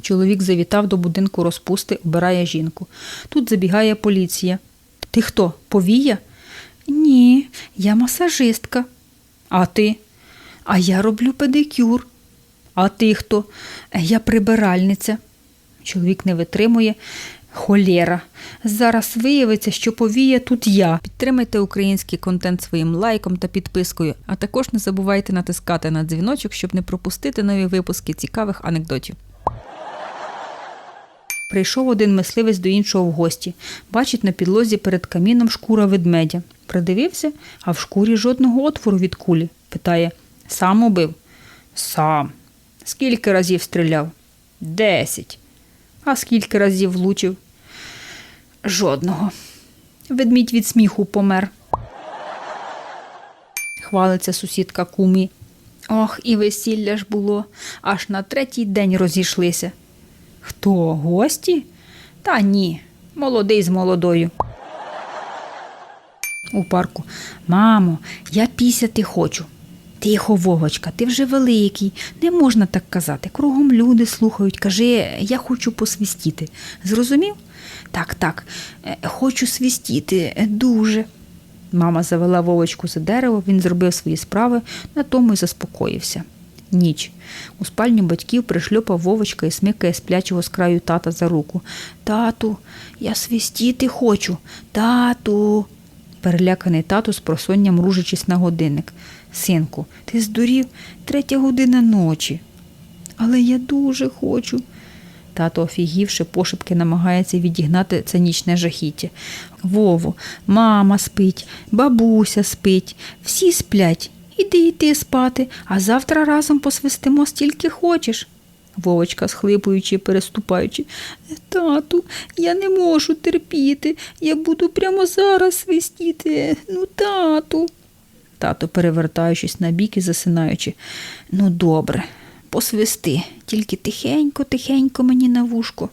Чоловік завітав до будинку розпусти, обирає жінку. Тут забігає поліція. Ти хто? Повія? Ні, я масажистка. А ти? А я роблю педикюр. А ти хто? «Е, Я прибиральниця. Чоловік не витримує. Холєра. Зараз виявиться, що повіє тут я. Підтримайте український контент своїм лайком та підпискою, а також не забувайте натискати на дзвіночок, щоб не пропустити нові випуски цікавих анекдотів. Прийшов один мисливець до іншого в гості. Бачить на підлозі перед каміном шкура ведмедя. Придивився, а в шкурі жодного отвору від кулі. Питає: сам убив? Сам. Скільки разів стріляв? Десять. А скільки разів влучив? Жодного. Ведмідь від сміху помер. Хвалиться сусідка кумі. Ох, і весілля ж було, аж на третій день розійшлися. Хто, гості? Та ні, молодий з молодою. У парку. Мамо, я пісяти хочу. Тихо, Вовочка, ти вже великий, не можна так казати. Кругом люди слухають. Кажи, я хочу посвістіти. Зрозумів? Так, так, е, хочу свістіти, е, дуже. Мама завела Вовочку за дерево, він зробив свої справи, на тому й заспокоївся. Ніч. У спальню батьків пришльопав Вовочка і смикає сплячого з краю тата за руку. Тату, я свистіти хочу. Тату. Переляканий тато з просонням ружичись на годинник. Синку, ти здурів третя година ночі. Але я дуже хочу. Тато, офігівши, пошепки намагається відігнати це нічне жахіття. Вово, мама спить, бабуся спить, всі сплять. Іди і ти спати, а завтра разом посвистимо стільки хочеш. Вовочка, схлипуючи, переступаючи. Тату, я не можу терпіти. Я буду прямо зараз свистіти. Ну, тату. Тато, перевертаючись на бік і засинаючи. Ну, добре, посвисти, тільки тихенько, тихенько мені на вушко.